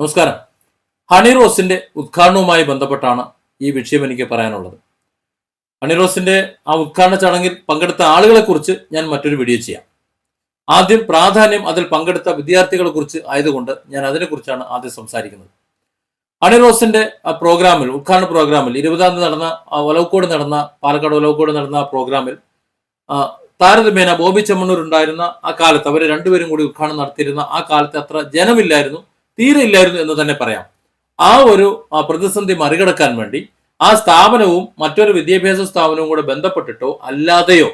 നമസ്കാരം. ഹണി റോസിന്റെ ഉദ്ഘാടനവുമായി ബന്ധപ്പെട്ടാണ് ഈ വിഷയം എനിക്ക് പറയാനുള്ളത്. ഹണി റോസിന്റെ ആ ഉദ്ഘാടന ചടങ്ങിൽ പങ്കെടുത്ത ആളുകളെ കുറിച്ച് ഞാൻ മറ്റൊരു വീഡിയോ ചെയ്യാം. ആദ്യം പ്രാധാന്യം അതിൽ പങ്കെടുത്ത വിദ്യാർത്ഥികളെ കുറിച്ച് ആയതുകൊണ്ട് ഞാൻ അതിനെക്കുറിച്ചാണ് ആദ്യം സംസാരിക്കുന്നത്. ഹണി റോസിന്റെ ആ പ്രോഗ്രാമിൽ ഉദ്ഘാടന പ്രോഗ്രാമിൽ ഇരുപതാം തീയതി നടന്ന ഒലവക്കോട് നടന്ന പാലക്കാട് ഒലവക്കോട് നടന്ന പ്രോഗ്രാമിൽ താരതമ്യേന ബോബി ചെമ്മണ്ണൂർ ഉണ്ടായിരുന്ന ആ കാലത്ത് അവർ രണ്ടുപേരും കൂടി ഉദ്ഘാടനം നടത്തിയിരുന്ന ആ കാലത്ത് അത്ര ജനമില്ലായിരുന്നു. തീരെ ഇല്ലായിരുന്നു എന്ന് തന്നെ പറയാം. ആ ഒരു പ്രതിസന്ധി മറികടക്കാൻ വേണ്ടി ആ സ്ഥാപനവും മറ്റൊരു വിദ്യാഭ്യാസ സ്ഥാപനവും കൂടെ ബന്ധപ്പെട്ടിട്ടോ അല്ലാതെയോ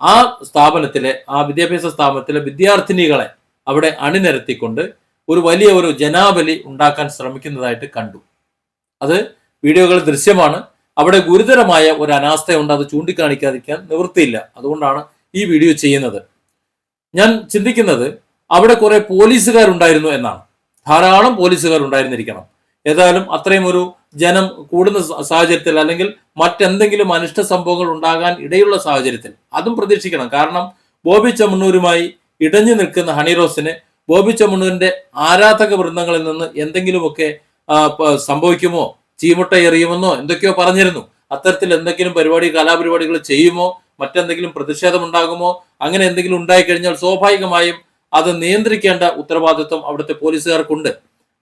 ആ സ്ഥാപനത്തിലെ ആ വിദ്യാഭ്യാസ സ്ഥാപനത്തിലെ വിദ്യാർത്ഥിനികളെ അവിടെ അണിനിരത്തിക്കൊണ്ട് ഒരു വലിയ ഒരു ജനാബലി ഉണ്ടാക്കാൻ ശ്രമിക്കുന്നതായിട്ട് കണ്ടു. അത് വീഡിയോകൾ ദൃശ്യമാണ്. അവിടെ ഗുരുതരമായ ഒരു അനാസ്ഥയുണ്ട്. അത് ചൂണ്ടിക്കാണിക്കാതിരിക്കാൻ നിവൃത്തിയില്ല. അതുകൊണ്ടാണ് ഈ വീഡിയോ ചെയ്യുന്നത്. ഞാൻ ചിന്തിക്കുന്നത് അവിടെ കുറെ പോലീസുകാരുണ്ടായിരുന്നു എന്നാണ്. ധാരാളം പോലീസുകാർ ഉണ്ടായിരുന്നിരിക്കണം. ഏതായാലും അത്രയും ഒരു ജനം കൂടുന്ന സാഹചര്യത്തിൽ അല്ലെങ്കിൽ മറ്റെന്തെങ്കിലും അനിഷ്ട സംഭവങ്ങൾ ഉണ്ടാകാൻ ഇടയുള്ള സാഹചര്യത്തിൽ അതും പ്രതീക്ഷിക്കണം. കാരണം ബോബി ചമ്മണ്ണൂരുമായി ഇടഞ്ഞു നിൽക്കുന്ന ഹണിറോസിന് ബോബി ചമ്മണ്ണൂരിന്റെ ആരാധക വൃന്ദങ്ങളിൽ നിന്ന് എന്തെങ്കിലുമൊക്കെ സംഭവിക്കുമോ? ചീമുട്ട എറിയുമെന്നോ എന്തൊക്കെയോ പറഞ്ഞിരുന്നു. അത്തരത്തിൽ എന്തെങ്കിലും പരിപാടി കലാപരിപാടികൾ ചെയ്യുമോ? മറ്റെന്തെങ്കിലും പ്രതിഷേധം ഉണ്ടാകുമോ? അങ്ങനെ എന്തെങ്കിലും ഉണ്ടായിക്കഴിഞ്ഞാൽ സ്വാഭാവികമായും അത് നിയന്ത്രിക്കേണ്ട ഉത്തരവാദിത്വം അവിടുത്തെ പോലീസുകാർക്കുണ്ട്.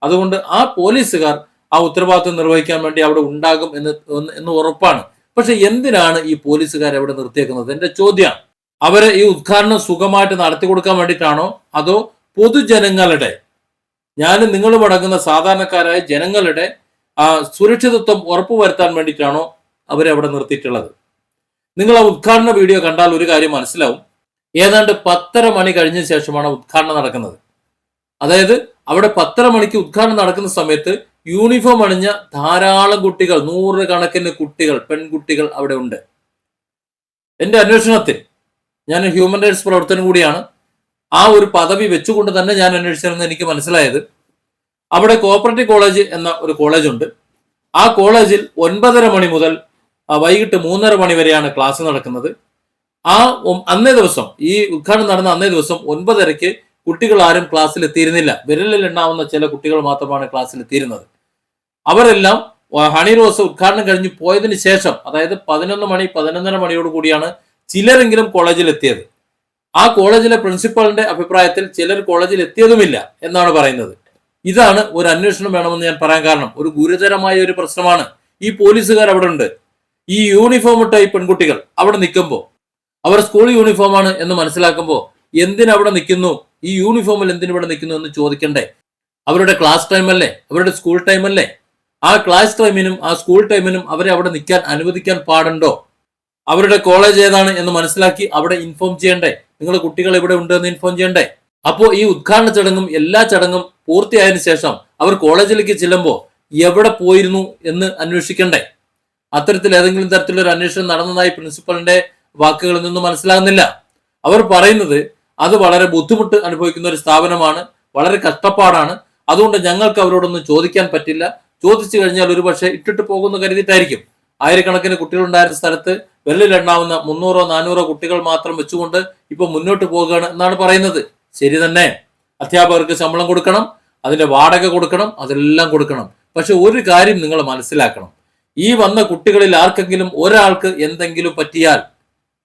അതുകൊണ്ട് ആ പോലീസുകാർ ആ ഉത്തരവാദിത്വം നിർവഹിക്കാൻ വേണ്ടി അവിടെ ഉണ്ടാകും എന്ന് എന്ന് ഉറപ്പാണ്. പക്ഷെ എന്തിനാണ് ഈ പോലീസുകാർ അവിടെ നിർത്തിയേക്കുന്നത്? എന്റെ ചോദ്യം അവരെ ഈ ഉദ്ഘാടനം സുഖമായിട്ട് നടത്തി കൊടുക്കാൻ വേണ്ടിയിട്ടാണോ? അതോ പൊതുജനങ്ങളുടെ ഞാൻ നിങ്ങളും അടങ്ങുന്ന സാധാരണക്കാരായ ജനങ്ങളുടെ ആ സുരക്ഷിതത്വം ഉറപ്പുവരുത്താൻ വേണ്ടിയിട്ടാണോ അവരെ അവിടെ നിർത്തിയിട്ടുള്ളത്? നിങ്ങൾ ആ ഉദ്ഘാടന വീഡിയോ കണ്ടാൽ ഒരു കാര്യം മനസ്സിലാവും. ഏതാണ്ട് പത്തര മണി കഴിഞ്ഞ ശേഷമാണ് ഉദ്ഘാടനം നടക്കുന്നത്. അതായത് അവിടെ പത്തര മണിക്ക് ഉദ്ഘാടനം നടക്കുന്ന സമയത്ത് യൂണിഫോം അണിഞ്ഞ ധാരാളം കുട്ടികൾ നൂറുകണക്കിന് കുട്ടികൾ പെൺകുട്ടികൾ അവിടെ ഉണ്ട്. എന്റെ അന്വേഷണത്തിൽ ഞാൻ ഹ്യൂമൻ റൈറ്റ്സ് പ്രവർത്തനം കൂടിയാണ്. ആ ഒരു പദവി വെച്ചുകൊണ്ട് തന്നെ ഞാൻ അന്വേഷിച്ചതെന്ന് എനിക്ക് മനസ്സിലായത്. അവിടെ കോപ്പറേറ്റീവ് കോളേജ് എന്ന ഒരു കോളേജ് ഉണ്ട്. ആ കോളേജിൽ ഒൻപതര മണി മുതൽ വൈകിട്ട് മൂന്നര മണി വരെയാണ് ക്ലാസ് നടക്കുന്നത്. ആ അന്നേ ദിവസം ഈ ഉദ്ഘാടനം നടന്ന അന്നേ ദിവസം ഒൻപതരയ്ക്ക് കുട്ടികൾ ആരും ക്ലാസ്സിൽ എത്തിയിരുന്നില്ല. വിരലിൽ എണ്ണാവുന്ന ചില കുട്ടികൾ മാത്രമാണ് ക്ലാസ്സിൽ എത്തിയിരുന്നത്. അവരെല്ലാം ഹണി റോസ് ഉദ്ഘാടനം കഴിഞ്ഞ് പോയതിന് ശേഷം അതായത് പതിനൊന്ന് മണി പതിനൊന്നര മണിയോട് കൂടിയാണ് ചിലരെങ്കിലും കോളേജിൽ എത്തിയത്. ആ കോളേജിലെ പ്രിൻസിപ്പാളിന്റെ അഭിപ്രായത്തിൽ ചിലർ കോളേജിൽ എത്തിയതുമില്ല എന്നാണ് പറയുന്നത്. ഇതാണ് ഒരു അന്വേഷണം വേണമെന്ന് ഞാൻ പറയാൻ കാരണം. ഒരു ഗുരുതരമായ ഒരു പ്രശ്നമാണ്. ഈ പോലീസുകാർ അവിടെ ഉണ്ട്. ഈ യൂണിഫോം ഇട്ട ഈ പെൺകുട്ടികൾ അവിടെ നിൽക്കുമ്പോൾ അവർ സ്കൂൾ യൂണിഫോമാണ് എന്ന് മനസ്സിലാക്കുമ്പോൾ എന്തിനവിടെ നിൽക്കുന്നു? ഈ യൂണിഫോമിൽ എന്തിനിവിടെ നിൽക്കുന്നു എന്ന് ചോദിക്കണ്ടേ? അവരുടെ ക്ലാസ് ടൈം അല്ലേ? അവരുടെ സ്കൂൾ ടൈം അല്ലേ? ആ ക്ലാസ് ടൈമിനും ആ സ്കൂൾ ടൈമിനും അവരെ അവിടെ നിൽക്കാൻ അനുവദിക്കാൻ പാടുണ്ടോ? അവരുടെ കോളേജ് ഏതാണ് എന്ന് മനസ്സിലാക്കി അവിടെ ഇൻഫോം ചെയ്യണ്ടേ? നിങ്ങൾ കുട്ടികൾ ഇവിടെ ഉണ്ട് എന്ന് ഇൻഫോം ചെയ്യണ്ടേ? അപ്പോൾ ഈ ഉദ്ഘാടന ചടങ്ങും എല്ലാ ചടങ്ങും പൂർത്തിയായതിനു ശേഷം അവർ കോളേജിലേക്ക് ചെല്ലുമ്പോൾ എവിടെ പോയിരുന്നു എന്ന് അന്വേഷിക്കണ്ടേ? അത്തരത്തിൽ ഏതെങ്കിലും തരത്തിലുള്ള ഒരു അന്വേഷണം നടന്നതായി പ്രിൻസിപ്പലിന്റെ വാക്കുകളിൽ നിന്നും മനസ്സിലാകുന്നില്ല. അവർ പറയുന്നത് അത് വളരെ ബുദ്ധിമുട്ട് അനുഭവിക്കുന്ന ഒരു സ്ഥാപനമാണ് വളരെ കഷ്ടപ്പാടാണ്. അതുകൊണ്ട് ഞങ്ങൾക്ക് അവരോടൊന്നും ചോദിക്കാൻ പറ്റില്ല. ചോദിച്ചു കഴിഞ്ഞാൽ ഒരുപക്ഷെ ഇട്ടിട്ട് പോകുന്ന കരുതിയിട്ടായിരിക്കും. ആയിരക്കണക്കിന് കുട്ടികൾ ഉണ്ടായിരുന്ന സ്ഥലത്ത് വെള്ളിലെണ്ണാവുന്ന മുന്നൂറോ നാനൂറോ കുട്ടികൾ മാത്രം വെച്ചുകൊണ്ട് ഇപ്പൊ മുന്നോട്ട് പോകുകയാണ് എന്നാണ് പറയുന്നത്. ശരി തന്നെ. അധ്യാപകർക്ക് ശമ്പളം കൊടുക്കണം അതിന്റെ വാടക കൊടുക്കണം അതെല്ലാം കൊടുക്കണം. പക്ഷെ ഒരു കാര്യം നിങ്ങൾ മനസ്സിലാക്കണം. ഈ വന്ന കുട്ടികളിൽ ആർക്കെങ്കിലും ഒരാൾക്ക് എന്തെങ്കിലും പറ്റിയാൽ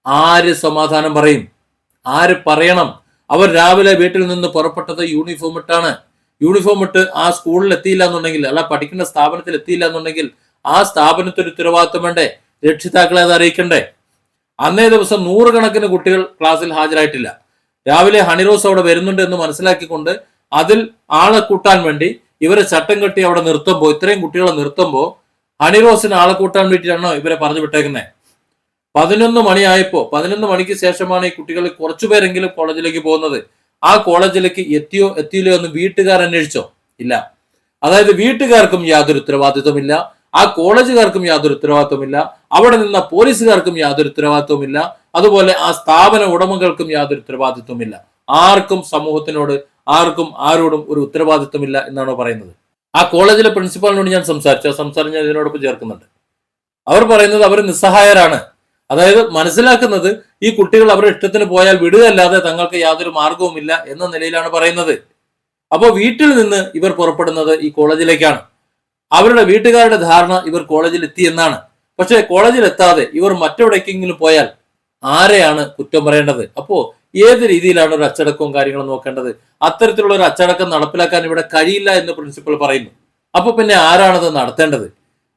ആര് സമാധാനം പറയും? ആര് പറയണം? അവർ രാവിലെ വീട്ടിൽ നിന്ന് പുറപ്പെട്ടത് യൂണിഫോം ഇട്ടാണ്. യൂണിഫോം ഇട്ട് ആ സ്കൂളിൽ എത്തിയില്ല എന്നുണ്ടെങ്കിൽ അല്ല പഠിക്കുന്ന സ്ഥാപനത്തിൽ എത്തിയില്ല എന്നുണ്ടെങ്കിൽ ആ സ്ഥാപനത്തിന് ഉത്തരവാദിത്വം വേണ്ടേ? രക്ഷിതാക്കളെ അത് അറിയിക്കണ്ടേ? അന്നേ ദിവസം നൂറുകണക്കിന് കുട്ടികൾ ക്ലാസ്സിൽ ഹാജരായിട്ടില്ല. രാവിലെ ഹണിറോസ് അവിടെ വരുന്നുണ്ട് എന്ന് മനസ്സിലാക്കിക്കൊണ്ട് അതിൽ ആളെ കൂട്ടാൻ വേണ്ടി ഇവരെ ചട്ടം കെട്ടി അവിടെ നിർത്തുമ്പോൾ ഇത്രയും കുട്ടികളെ നിർത്തുമ്പോൾ ഹണിറോസിന് ആളെ കൂട്ടാൻ വേണ്ടിയിട്ടാണോ ഇവരെ പറഞ്ഞു വിട്ടേക്കുന്നത് പതിനൊന്ന് മണിയായപ്പോ പതിനൊന്ന് മണിക്ക് ശേഷമാണ് ഈ കുട്ടികൾ കുറച്ചുപേരെങ്കിലും കോളേജിലേക്ക് പോകുന്നത്. ആ കോളേജിലേക്ക് എത്തിയോ എത്തിയില്ലയോ എന്ന് വീട്ടുകാർ അന്വേഷിച്ചോ? ഇല്ല. അതായത് വീട്ടുകാർക്കും യാതൊരു ഉത്തരവാദിത്വമില്ല ആ കോളേജുകാർക്കും യാതൊരു ഉത്തരവാദിത്വമില്ല അവിടെ നിന്ന പോലീസുകാർക്കും യാതൊരു ഉത്തരവാദിത്വമില്ല അതുപോലെ ആ സ്ഥാപന ഉടമകൾക്കും യാതൊരു ഉത്തരവാദിത്വമില്ല ആർക്കും സമൂഹത്തിനോട് ആർക്കും ആരോടും ഒരു ഉത്തരവാദിത്വമില്ല എന്നാണ് പറയുന്നത്. ആ കോളേജിലെ പ്രിൻസിപ്പാളിനോട് ഞാൻ സംസാരിച്ചു. ആ സംസാരം ഞാൻ ഇതിനോടൊപ്പം ചേർക്കുന്നുണ്ട്. അവർ പറയുന്നത് അവർ നിസ്സഹായരാണ്. അതായത് മനസ്സിലാക്കുന്നത് ഈ കുട്ടികൾ അവരുടെ ഇഷ്ടത്തിന് പോയാൽ വിടുകയല്ലാതെ തങ്ങൾക്ക് യാതൊരു മാർഗവുമില്ല എന്ന നിലയിലാണ് പറയുന്നത്. അപ്പോൾ വീട്ടിൽ നിന്ന് ഇവർ പുറപ്പെടുന്നത് ഈ കോളേജിലേക്കാണ്. അവരുടെ വീട്ടുകാരുടെ ധാരണ ഇവർ കോളേജിൽ എത്തി എന്നാണ്. പക്ഷേ കോളേജിൽ എത്താതെ ഇവർ മറ്റെവിടേക്കെങ്കിലും പോയാൽ ആരെയാണ് കുറ്റം പറയേണ്ടത്? അപ്പോൾ ഏത് രീതിയിലാണ് ഒരു അച്ചടക്കവും കാര്യങ്ങളും നോക്കേണ്ടത്? അത്തരത്തിലുള്ള ഒരു അച്ചടക്കം നടപ്പിലാക്കാൻ ഇവിടെ കഴിയില്ല എന്ന് പ്രിൻസിപ്പൽ പറയുന്നു. അപ്പൊ പിന്നെ ആരാണത് നടത്തേണ്ടത്?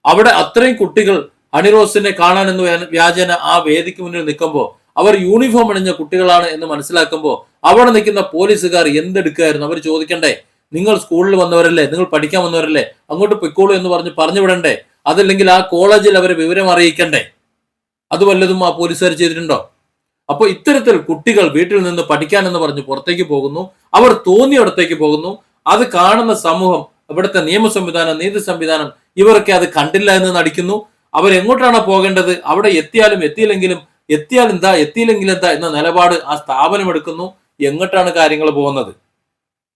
അവിടെ അത്രയും കുട്ടികൾ അണിറോസിനെ വ്യാ- വ്യാജേന ആ വേദിക്ക് മുന്നിൽ നിൽക്കുമ്പോൾ അവർ യൂണിഫോം അണിഞ്ഞ കുട്ടികളാണ് എന്ന് മനസ്സിലാക്കുമ്പോൾ അവിടെ നിൽക്കുന്ന പോലീസുകാർ എന്തെടുക്കായിരുന്നു അവർ ചോദിക്കണ്ടേ നിങ്ങൾ സ്കൂളിൽ വന്നവരല്ലേ? നിങ്ങൾ പഠിക്കാൻ വന്നവരല്ലേ? അങ്ങോട്ട് പൊയ്ക്കോളൂ എന്ന് പറഞ്ഞ് പറഞ്ഞു വിടണ്ടേ? അതല്ലെങ്കിൽ ആ കോളേജിൽ അവരെ വിവരം അറിയിക്കണ്ടേ? അത് വല്ലതും ആ പോലീസുകാർ ചെയ്തിട്ടുണ്ടോ? അപ്പോൾ ഇത്തരത്തിൽ കുട്ടികൾ വീട്ടിൽ നിന്ന് പഠിക്കാൻ എന്ന് പറഞ്ഞ് പുറത്തേക്ക് പോകുന്നു. അവർ തോന്നിയിടത്തേക്ക് പോകുന്നു. അത് കാണുന്ന സമൂഹം ഇവിടുത്തെ നിയമ സംവിധാനം നീതി സംവിധാനം ഇവരൊക്കെ അത് കണ്ടില്ല എന്ന് നടിക്കുന്നു. അവർ എങ്ങോട്ടാണ് പോകേണ്ടത്? അവിടെ എത്തിയാലും എത്തിയില്ലെങ്കിലും എത്തിയാൽ എന്താ? എത്തിയില്ലെങ്കിൽ എന്താ? എന്ന നിലപാട് ആ സ്ഥാപനം എടുക്കുന്നു. എങ്ങോട്ടാണ് കാര്യങ്ങൾ പോകുന്നത്?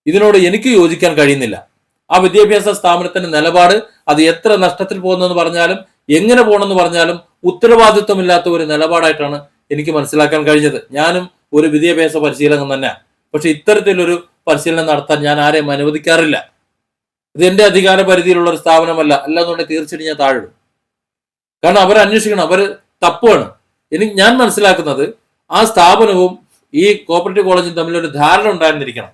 ഇതിനോട് എനിക്ക് യോജിക്കാൻ കഴിയുന്നില്ല. ആ വിദ്യാഭ്യാസ സ്ഥാപനത്തിന്റെ നിലപാട് അത് എത്ര നഷ്ടത്തിൽ പോകുന്നെന്ന് പറഞ്ഞാലും എങ്ങനെ പോകണമെന്ന് പറഞ്ഞാലും ഉത്തരവാദിത്വമില്ലാത്ത ഒരു നിലപാടായിട്ടാണ് എനിക്ക് മനസ്സിലാക്കാൻ കഴിഞ്ഞത്. ഞാനും ഒരു വിദ്യാഭ്യാസ പരിശീലകൻ തന്നെ പക്ഷെ ഇത്തരത്തിലൊരു പരിശീലനം നടത്താൻ ഞാൻ ആരെയും അനുവദിക്കാറില്ല. ഇത് എന്റെ അധികാര പരിധിയിലുള്ള ഒരു സ്ഥാപനമല്ല. അല്ലാന്നുണ്ടെങ്കിൽ തീർച്ചയായിട്ടും ഞാൻ താഴിടും കാരണം അവർ അന്വേഷിക്കണം. അവർ തപ്പുവാണ്. എനിക്ക് ഞാൻ മനസ്സിലാക്കുന്നത് ആ സ്ഥാപനവും ഈ കോപ്പറേറ്റീവ് കോളേജും തമ്മിലൊരു ധാരണ ഉണ്ടായിരുന്നിരിക്കണം.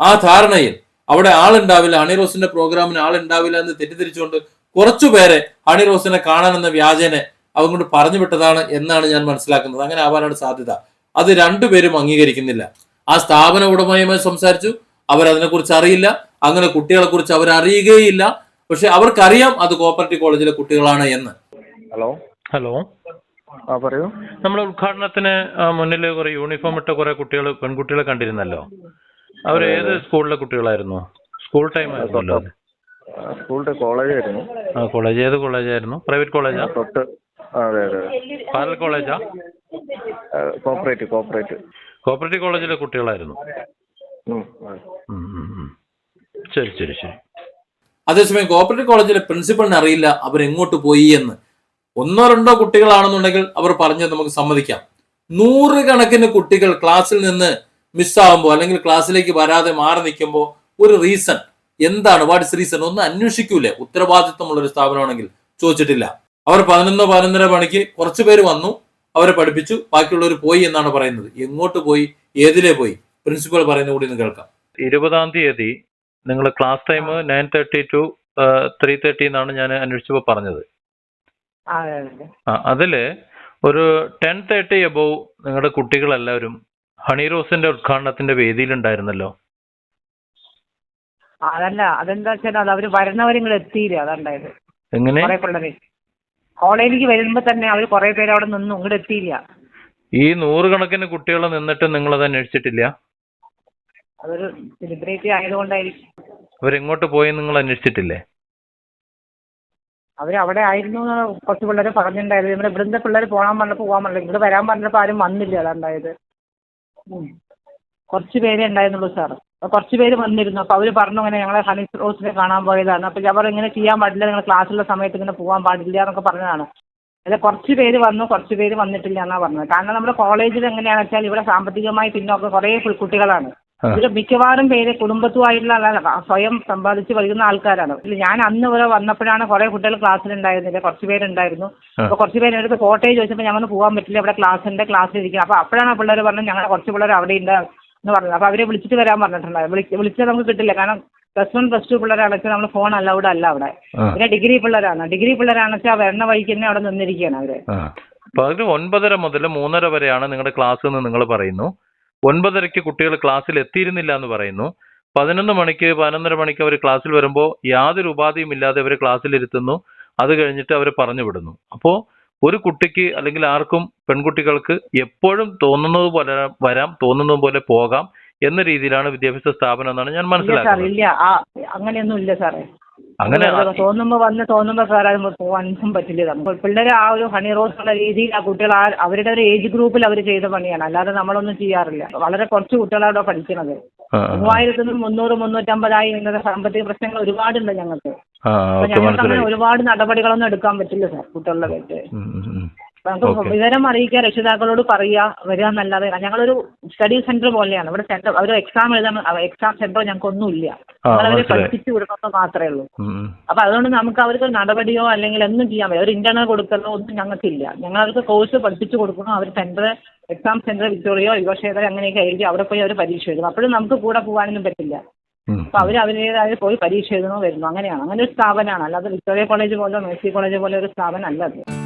ആ ധാരണയിൽ അവിടെ ആളുണ്ടാവില്ല. ഹണി റോസിന്റെ പ്രോഗ്രാമിന് ആളുണ്ടാവില്ല എന്ന് തെറ്റിദ്ധരിച്ചുകൊണ്ട് കുറച്ചു പേരെ ഹണിറോസിനെ കാണാനെന്ന വ്യാജനെ അവൻ കൊണ്ട് പറഞ്ഞു വിട്ടതാണ് എന്നാണ് ഞാൻ മനസ്സിലാക്കുന്നത്. അങ്ങനെ ആവാനാണ് സാധ്യത. അത് രണ്ടുപേരും അംഗീകരിക്കുന്നില്ല. ആ സ്ഥാപന ഉടമയുമായി സംസാരിച്ചു. അവരതിനെക്കുറിച്ച് അറിയില്ല. അങ്ങനെ കുട്ടികളെക്കുറിച്ച് അവർ അറിയുകയില്ല പക്ഷെ അവർക്കറിയാം അത് കോപ്പറേറ്റീവ് കോളേജിലെ കുട്ടികളാണ് എന്ന്. ഹലോ? ഹലോ? ആ പറയൂ. നമ്മൾ ഉദ്ഘാടനത്തിന് മുന്നിൽ കുറെ യൂണിഫോം ഇട്ട കുറെ കുട്ടികൾ പെൺകുട്ടികളെ കണ്ടിരുന്നല്ലോ. അവർ ഏത് സ്കൂളിലെ കുട്ടികളായിരുന്നു? സ്കൂൾ ടൈം ആയിരുന്നല്ലോ അത്. കോളേജ് ആയിരുന്നു. കോളേജായിരുന്നു ആ കോളേജ് ഏത് കോളേജായിരുന്നു പ്രൈവറ്റ് കോളേജാ തൊട്ട് അതെ അതെ പാരൽ കോളേജാ കോപ്പറേറ്റീവ് കോപ്പറേറ്റീവ് കോപ്പറേറ്റീവ് കോളേജിലെ കുട്ടികളായിരുന്നു. ശരി ശരി ശരി. അതേസമയം കോപ്പറേറ്റീവ് കോളേജിലെ പ്രിൻസിപ്പളിനെ അറിയില്ല അവരെങ്ങോട്ട് പോയി എന്ന്. ഒന്നോ രണ്ടോ കുട്ടികളാണെന്നുണ്ടെങ്കിൽ അവർ പറഞ്ഞത് നമുക്ക് സമ്മതിക്കാം. നൂറുകണക്കിന് കുട്ടികൾ ക്ലാസ്സിൽ നിന്ന് മിസ്സാകുമ്പോൾ അല്ലെങ്കിൽ ക്ലാസ്സിലേക്ക് വരാതെ മാറി നിൽക്കുമ്പോൾ ഒരു റീസൺ എന്താണ്? വാട്ട് ഇസ് റീസൺ ഒന്നും അന്വേഷിക്കൂലേ. ഉത്തരവാദിത്വമുള്ള ഒരു സ്ഥാപനമാണെങ്കിൽ ചോദിച്ചിട്ടില്ല. അവർ പതിനൊന്നോ പതിനൊന്നര മണിക്ക് കുറച്ച് പേര് വന്നു അവരെ പഠിപ്പിച്ചു ബാക്കിയുള്ളവർ പോയി എന്നാണ് പറയുന്നത്. എങ്ങോട്ട് പോയി? ഏതിലേ പോയി? പ്രിൻസിപ്പൽ പറയുന്ന കൂടി ഒന്ന് കേൾക്കാം. ഇരുപതാം തീയതി നിങ്ങൾ class time nine thirty to three thirty എന്നാണ് ഞാൻ അന്വേഷിച്ചപ്പോൾ പറഞ്ഞത്. ആ, അതിൽ ഒരു ടെൻ തേർട്ടി എബോവ് നിങ്ങളുടെ കുട്ടികളെല്ലാവരും ഹണി റോസിന്റെ ഉദ്ഘാടനത്തിന്റെ വേദിയിലുണ്ടായിരുന്നല്ലോ? അതല്ല അതെന്താ വെച്ചാൽ അത് അവർ വരുന്നവരും എത്തിയില്ല? അതുണ്ടായത് എങ്ങനെ? കുറെ പിള്ളേര്. കോളേജിലേക്ക് വരുമ്പോ തന്നെ അവർ കുറെ പേര് അവിടെ നിന്നു ഇങ്ങോട്ട് എത്തിയില്ല. ഈ നൂറുകണക്കിന് കുട്ടികളെ നിന്നിട്ട് നിങ്ങൾ അത് അന്വേഷിച്ചിട്ടില്ല? അതൊരു സെലിബ്രിറ്റി ആയതുകൊണ്ടായിരിക്കും. അവരെങ്ങോട്ട് പോയി നിങ്ങൾ അന്വേഷിച്ചിട്ടില്ലേ? അവർ അവിടെ ആയിരുന്നു എന്ന് കുറച്ച് പിള്ളേർ പറഞ്ഞിട്ടുണ്ടായിരുന്നു. ഇവിടെ ഇവിടുത്തെ പിള്ളേർ പോകാൻ പറഞ്ഞപ്പോൾ പോകാൻ പറഞ്ഞില്ല. ഇവിടെ വരാൻ പറഞ്ഞപ്പോൾ ആരും വന്നില്ല അതുണ്ടായത്. ഉണ്ടായത് കുറച്ച് പേരെ ഉണ്ടായിരുന്നുള്ളൂ സാർ. കുറച്ച് പേര് വന്നിരുന്നു. അപ്പോൾ അവർ പറഞ്ഞു ഇങ്ങനെ ഞങ്ങളെ ഹണി റോസിനെ കാണാൻ പോയതാണ്. അപ്പോൾ ഞാൻ ഇങ്ങനെ ചെയ്യാൻ പാടില്ല. നിങ്ങൾ ക്ലാസ്സുള്ള സമയത്ത് ഇങ്ങനെ പോകാൻ പാടില്ല എന്നൊക്കെ പറഞ്ഞതാണ്. അല്ല കുറച്ച് പേര് വന്നു. കുറച്ച് പേര് വന്നിട്ടില്ല എന്നാണ് പറഞ്ഞത്. കാരണം നമ്മുടെ കോളേജിൽ എങ്ങനെയാണെന്ന് വെച്ചാൽ ഇവിടെ സാമ്പത്തികമായി പിന്നോക്കം കുറേ കുട്ടികളാണ്. ഇതിൽ മിക്കവാറും പേര് കുടുംബത്തുമായിട്ടുള്ള ആളാണ്. സ്വയം സമ്പാദിച്ച് വരുന്ന ആൾക്കാരാണ്. ഞാൻ അന്ന് ഇവിടെ വന്നപ്പോഴാണ് കുറെ കുട്ടികൾ ക്ലാസ്സിലുണ്ടായിരുന്നില്ല. കുറച്ച് പേരുണ്ടായിരുന്നു. ആ. അപ്പൊ കുറച്ച് പേര് എടുത്ത് കോട്ടയം ചോദിച്ചപ്പോൾ ഞങ്ങൾ പോകാൻ പറ്റില്ല. ഇവിടെ ക്ലാസ് ഉണ്ട് ക്ലാസ് ഇരിക്കുക അപ്പൊ അപ്പോഴാണ് പിള്ളേർ പറഞ്ഞത് ഞങ്ങളുടെ കുറച്ച് പിള്ളേർ അവിടെ ഉണ്ട് എന്ന് പറഞ്ഞത്. അപ്പൊ അവരെ വിളിച്ചിട്ട് വരാൻ പറഞ്ഞിട്ടുണ്ടായിരുന്നു. വിളിച്ച് വിളിച്ചാൽ നമുക്ക് കിട്ടില്ല. കാരണം പ്ലസ് വൺ പ്ലസ് ടു പിള്ളേരാണെച്ചാൽ നമ്മൾ ഫോൺ അലൗഡ് അല്ല അവിടെ. പിന്നെ ഡിഗ്രി പിള്ളേരാണ്. ഡിഗ്രി പിള്ളേരാണെച്ചാൽ വരുന്ന വഴിക്ക് തന്നെ അവിടെ നിന്നിരിക്കുകയാണ് അവർ. അതിൽ ഒൻപതര മുതൽ മൂന്നര വരെയാണ് നിങ്ങളുടെ ക്ലാസ് എന്ന് നിങ്ങൾ പറയുന്നു. ഒൻപതരയ്ക്ക് കുട്ടികൾ ക്ലാസ്സിൽ എത്തിയിരുന്നില്ല എന്ന് പറയുന്നു. പതിനൊന്ന് മണിക്ക് പതിനൊന്നര മണിക്ക് അവർ ക്ലാസ്സിൽ വരുമ്പോൾ യാതൊരു ഉപാധിയും ഇല്ലാതെ അവർ ക്ലാസ്സിലിരുത്തുന്നു അത് കഴിഞ്ഞിട്ട് അവരെ പറഞ്ഞു വിടുന്നു. അപ്പോൾ ഒരു കുട്ടിക്ക് അല്ലെങ്കിൽ ആർക്കും പെൺകുട്ടികൾക്ക് എപ്പോഴും തോന്നുന്നത് പോലെ വരാം തോന്നുന്നത് പോലെ പോകാം എന്ന രീതിയിലാണ് വിദ്യാഭ്യാസ സ്ഥാപനം എന്നാണ് ഞാൻ മനസ്സിലാക്കുന്നത്. അങ്ങനെയൊന്നും ഇല്ല സാറേ. അങ്ങനെ വെറുതെ തോന്നുമ്പോ വന്ന് തോന്നുമ്പോ കയറാൻ പോകാനൊന്നും പറ്റില്ല നമുക്ക് പിള്ളേർ ആ ഒരു ഹണി റോസ് ഉള്ള രീതിയിൽ ആ കുട്ടികൾ ആ അവരുടെ ഒരു ഏജ് ഗ്രൂപ്പിൽ അവർ ചെയ്ത പണിയാണ്. അല്ലാതെ നമ്മളൊന്നും ചെയ്യാറില്ല. വളരെ കുറച്ച് കുട്ടികളാണ് പഠിക്കുന്നത്. ആ, ആ, മൂവായിരത്തി നിന്ന് മുന്നൂറ് മുന്നൂറ്റമ്പതായി ഇന്നത്തെ സാമ്പത്തിക പ്രശ്നങ്ങൾ ഒരുപാടുണ്ട് ഞങ്ങൾക്ക്. ഞങ്ങൾക്ക് അങ്ങനെ ഒരുപാട് നടപടികളൊന്നും എടുക്കാൻ പറ്റില്ല സാർ കുട്ടികളുടെ പേര് ഉം, ഉം, ഉം. നമുക്ക്. വിവരം അറിയിക്കുക രക്ഷിതാക്കളോട് പറയുക വരിക എന്നല്ലാതെ ഞങ്ങളൊരു സ്റ്റഡി സെന്റർ പോലെയാണ്. ഇവിടെ സെന്റർ അവർ എക്സാം എഴുതാൻ എക്സാം സെന്റർ ഞങ്ങൾക്കൊന്നുമില്ല ഇല്ല മനസ്സിലായി. പഠിപ്പിച്ചു കൊടുക്കുന്നത് മാത്രമേ ഉള്ളൂ. ഉം, ഉം. അപ്പൊ അതുകൊണ്ട് നമുക്ക് അവർക്ക് നടപടിയോ അല്ലെങ്കിൽ ഒന്നും ചെയ്യാൻ പറ്റില്ല. അവർ ഇന്റർണൽ കൊടുക്കലോ ഒന്നും ഞങ്ങൾക്കില്ല. ഞങ്ങൾ അവർക്ക് കോഴ്സ് പഠിപ്പിച്ചു കൊടുക്കണം. അവർ centre exam centre Victoria Yuvakshetra അങ്ങനെയൊക്കെ ആയിരിക്കും. അവിടെ പോയി അവർ പരീക്ഷ എഴുതും. അപ്പോഴും നമുക്ക് കൂടെ പോകാനൊന്നും പറ്റില്ല. അപ്പോൾ അപ്പൊ അവർ അവരുടേതായ പോയി പരീക്ഷ എഴുതണോ വരുന്നു അങ്ങനെയാണ്. അങ്ങനെ ഒരു സ്ഥാപനമാണ്. അല്ലാതെ വിക്ടോറിയ കോളേജ് പോലെ മേഴ്സി കോളേജ് പോലെ ഒരു സ്ഥാപനം അല്ല അത്.